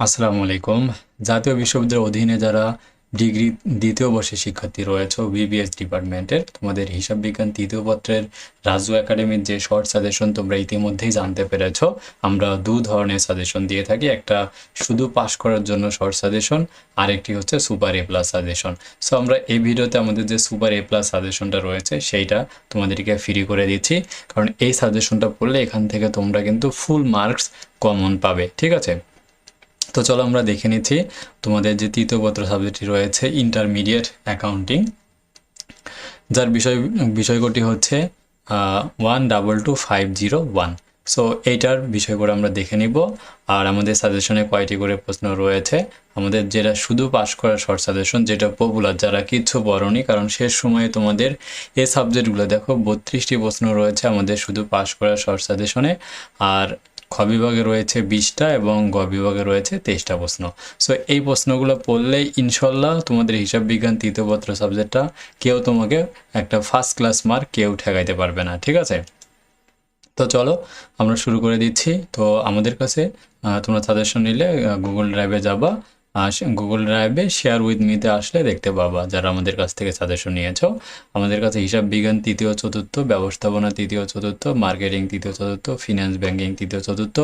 আসসালামু আলাইকুম। জাতীয় বিশ্ববিদ্যালয়ের অধীনে যারা ডিগ্রি দ্বিতীয় বর্ষের শিক্ষার্থী রয়েছে, বিবিএস ডিপার্টমেন্টের, তোমাদের হিসাব বিজ্ঞান তৃতীয় পত্রের রাজু একাডেমির যে শর্ট সাজেশন তোমরা ইতিমধ্যেই জানতে পেরেছ, আমরা দু ধরনের সাজেশন দিয়ে থাকি। একটা শুধু পাশ করার জন্য শর্ট সাজেশন, আরেকটি হচ্ছে super A plus suggestion. So আমরা এই ভিডিওতে আমাদের যে সুপার এ প্লাস সাজেশনটা রয়েছে, সেইটা তোমাদেরকে ফ্রি করে দিচ্ছি। কারণ এই সাজেশনটা পড়লে এখান থেকে তোমরা কিন্তু ফুল মার্কস কমন পাবে, ঠিক আছে? তো চলো আমরা দেখে নিচ্ছি তোমাদের যে তৃতীয় সাবজেক্টটি রয়েছে ইন্টারমিডিয়েট অ্যাকাউন্টিং যার বিষয় বিষয়কটি হচ্ছে one double two five zero one so এইটার বিষয় করে আমরা দেখে নিব। আর আমাদের সাজেশনে কয়টি করে প্রশ্ন রয়েছে। আমাদের যেটা শুধু পাস করা শর্ট সাজেশন যেটা পপুলার যারা কিচ্ছু পড়নি, কারণ শেষ সময়ে তোমাদের এই সাবজেক্টগুলো দেখো, বত্রিশটি প্রশ্ন রয়েছে আমাদের শুধু পাস করা শর্ট সাজেশনে আর খ বিভাগে রয়েছে বিশটা এবং গ বিভাগে রয়েছে তেইশটা প্রশ্ন। সো এই প্রশ্নগুলো পড়লেই ইনশাল্লাহ তোমাদের হিসাব বিজ্ঞান তৃতীয় পত্র সাবজেক্টটা কেউ তোমাকে একটা ফার্স্ট ক্লাস মার্ক কেউ ঠেকাইতে পারবে না, ঠিক আছে? তো চলো, আমরা শুরু করে দিচ্ছি। তো আমাদের কাছে তোমরা সাজেশন নিলে গুগল ড্রাইভে যাবা। গুগল ড্রাইভে শেয়ার উইথ মিতে আসলে দেখতে পাবা যারা আমাদের কাছ থেকে সাজেশন নিয়েছো। আমাদের কাছে হিসাব বিজ্ঞান তৃতীয় চতুর্থ, ব্যবস্থাপনা তৃতীয় চতুর্থ মার্কেটিং তৃতীয় চতুর্থ ফিনান্স ব্যাংকিং তৃতীয় চতুর্থ,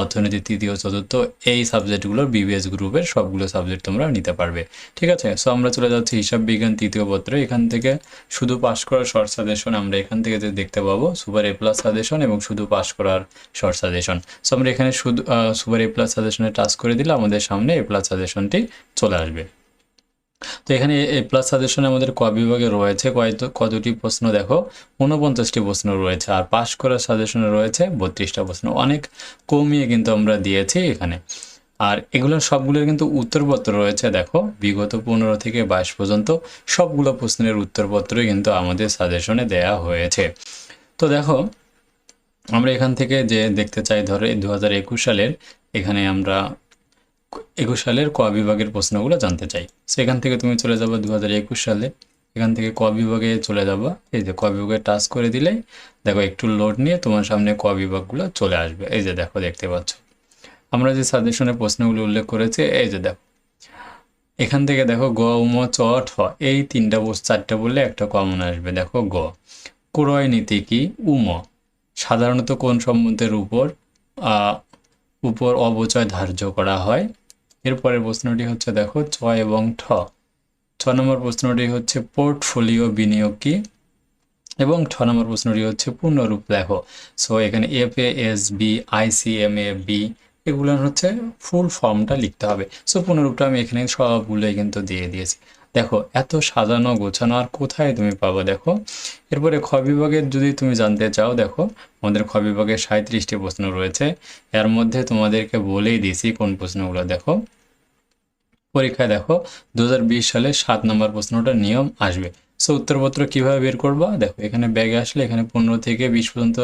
অর্থনীতি তৃতীয় চতুর্থ, এই সাবজেক্টগুলোর বিবিএস গ্রুপের সবগুলো সাবজেক্ট তোমরা নিতে পারবে। ঠিক আছে? সো আমরা চলে যাচ্ছি হিসাব বিজ্ঞান তৃতীয় পত্রে। এখান থেকে শুধু পাশ করার শর্ট সাজেশন আমরা এখান থেকে যে দেখতে পাবো সুপার এ প্লাস সাজেশন এবং শুধু পাশ করার শর্ট সাজেশন সো আমরা এখানে শুধু সুপার এ প্লাস সাজেশনে টাচ করে দিলে আমাদের সামনে এ প্লাস সাজেশনটি চলে আসবে। তো এখানে এ প্লাস সাজেশনে আমাদের ক বিভাগে রয়েছে। কতটি প্রশ্ন দেখো, ঊনপঞ্চাশটি প্রশ্ন রয়েছে আর পাস করার সাজেশনে রয়েছে বত্রিশটা প্রশ্ন। অনেক কমিয়ে কিন্তু আমরা দিয়েছি এখানে। আর এগুলোর সবগুলোর কিন্তু উত্তরপত্র রয়েছে দেখো, বিগত পনেরো থেকে বাইশ পর্যন্ত সবগুলো প্রশ্নের উত্তরপত্রই কিন্তু আমাদের সাজেশনে দেয়া হয়েছে। তো দেখো, আমরা এখান থেকে যে দেখতে চাই, ধরো দু সালের এখানে আমরা একুশ সালের ক বিভাগের প্রশ্নগুলো জানতে চাই। সেখান থেকে তুমি চলে যাবে দু হাজার একুশ সালে। এখান থেকে ক বিভাগে চলে যাবা। এই যে ক বিভাগে টাচ করে দিলেই দেখো একটু লোড নিয়ে তোমার সামনে ক বিভাগগুলো চলে আসবে। এই যে দেখো, দেখতে পাচ্ছ। আমরা যে সাজেশনে প্রশ্নগুলো উল্লেখ করেছি, এই যে দেখো। এখান থেকে দেখো গ, উম, চ, ঠ এই তিনটা চারটা বললে একটা কমন আসবে। দেখো গ, ক্রয় নীতি কি? উম, সাধারণত কোন সম্বন্ধের উপর উপর অবচয় ধার্য করা হয়। এরপরের প্রশ্নটি হচ্ছে, দেখো, ছ এবং ঠ। ছ নম্বর প্রশ্নটি হচ্ছে, পোর্টফোলিও বিনিয়োগ কি? এবং ছ নম্বর প্রশ্নটি হচ্ছে, পূর্ণরূপ, দেখো। সো এখানে F A S B I C M A B এগুলো হচ্ছে ফুল ফর্মটা লিখতে হবে। সো পূর্ণরূপটা আমি এখানে সবগুলোই কিন্তু দিয়ে দিয়েছি। দেখো, এত সাজানো গোছানো আর কোথায় তুমি পাবো দেখো? এরপরে খ বিভাগের যদি তুমি জানতে চাও, দেখো, আমাদের খ বিভাগে সাঁত্রিশটি প্রশ্ন রয়েছে। এর মধ্যে তোমাদেরকে বলেই দিয়েছি কোন প্রশ্নগুলো, দেখো। পরীক্ষায় দেখো দু হাজার বিশ সালে সাত নম্বর প্রশ্নটা নিয়ম আসবে। সো, উত্তরপত্র কীভাবে বের করবা? দেখো, এখানে ব্যাগে আসলে এখানে পনেরো থেকে বিশ পর্যন্ত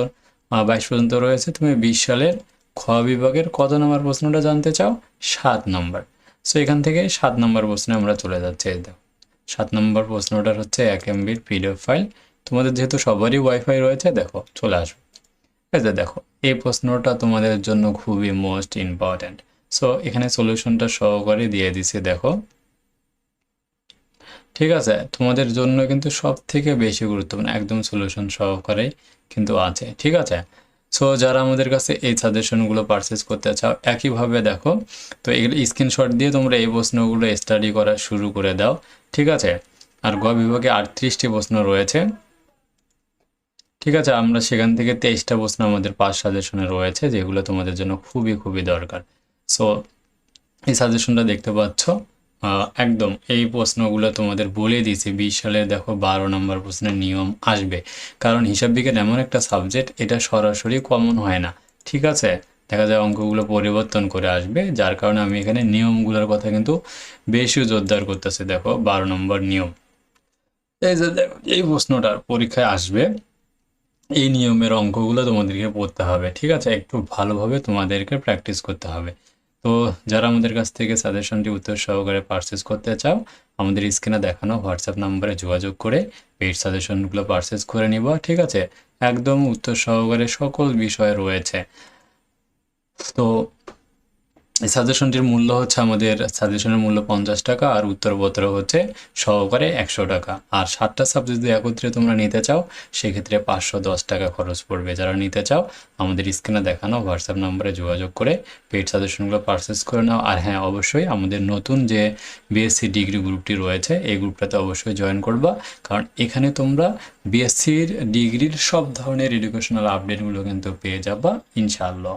বাইশ পর্যন্ত রয়েছে। তুমি বিশ সালের খ বিভাগের কত নম্বর প্রশ্নটা জানতে চাও? সাত নম্বর। সো, এখান থেকে সাত নম্বর প্রশ্নে আমরা চলে যাচ্ছি দেখো। সাত নম্বর প্রশ্নটার হচ্ছে এক এমবির পিডিএফ ফাইল তোমাদের যেহেতু সবারই ওয়াইফাই রয়েছে, দেখো, চলে আসবে। এই যে দেখো, এই প্রশ্নটা তোমাদের জন্য খুবই মোস্ট ইম্পর্ট্যান্ট। সো এখানে সলিউশনটা সহকারে দিয়ে দিছি, দেখো। ঠিক আছে, তোমাদের জন্য কিন্তু সব থেকে বেশি গুরুত্বপূর্ণ, একদম সলিউশন সহকারে কিন্তু আছে। ঠিক আছে সো যারা আমাদের কাছে এই সাজেশনগুলো পারচেস করতে চাও, একইভাবে দেখো, তো এগুলো স্ক্রিনশট দিয়ে তোমরা এই প্রশ্নগুলো স্টাডি করা শুরু করে দাও, ঠিক আছে? আর গ বিভাগে আটত্রিশটি প্রশ্ন রয়েছে, ঠিক আছে? আমরা সেখান থেকে তেইশটা প্রশ্ন আমাদের পাঁচ সাজেশনে রয়েছে, যেগুলো তোমাদের জন্য খুবই খুবই দরকার। সো এই সাজেশনটা দেখতে পাচ্ছ। একদম, এই প্রশ্নগুলো তোমাদের বলে দিয়েছি। বিশ সালে দেখো বারো নম্বর প্রশ্নের নিয়ম আসবে। কারণ হিসাব বিজ্ঞান এমন একটা সাবজেক্ট এটা সরাসরি কমন হয় না। ঠিক আছে? দেখা যায় অঙ্কগুলো পরিবর্তন করে আসবে, যার কারণে আমি এখানে নিয়মগুলোর কথা কিন্তু বেশি জোরদার করতেছি। দেখো, বারো নম্বর নিয়ম। এই যে দেখো, এই প্রশ্নটার পরীক্ষায় আসবে। এই নিয়মের অঙ্কগুলো তোমাদেরকে পড়তে হবে। ঠিক আছে? একটু ভালোভাবে তোমাদেরকে প্র্যাকটিস করতে হবে। তো যারা আমাদের কাছ থেকে সাজেশনটি উত্তর সহকারে পারচেস করতে চাও, আমাদের স্ক্রিনে দেখানো হোয়াটসঅ্যাপ নাম্বারে যোগাযোগ করে পেইড সাজেশনগুলো পারচেস করে নিব, ঠিক আছে? একদম উত্তর সহকারে সকল বিষয় রয়েছে। তো সাজেশনটির মূল্য হচ্ছে আমাদের সাজেশনের মূল্য পঞ্চাশ টাকা আর উত্তরপত্র হচ্ছে সহকারে একশো টাকা। আর সাতটা সাবজেক্ট যদি একত্রে তোমরা নিতে চাও, সেক্ষেত্রে পাঁচশো দশ টাকা খরচ পড়বে। যারা নিতে চাও, আমাদের স্ক্রিনে দেখানো হোয়াটসঅ্যাপ নম্বরে যোগাযোগ করে পেড সাজেশনগুলো পারচেস করে নাও। আর হ্যাঁ অবশ্যই আমাদের নতুন যে বিএসসি ডিগ্রি গ্রুপটি রয়েছে, এই গ্রুপটাতে অবশ্যই জয়েন করবা। কারণ এখানে তোমরা বিএসসির ডিগ্রির সব ধরনের এডুকেশনাল আপডেটগুলো কিন্তু পেয়ে যাবা, ইনশাআল্লাহ।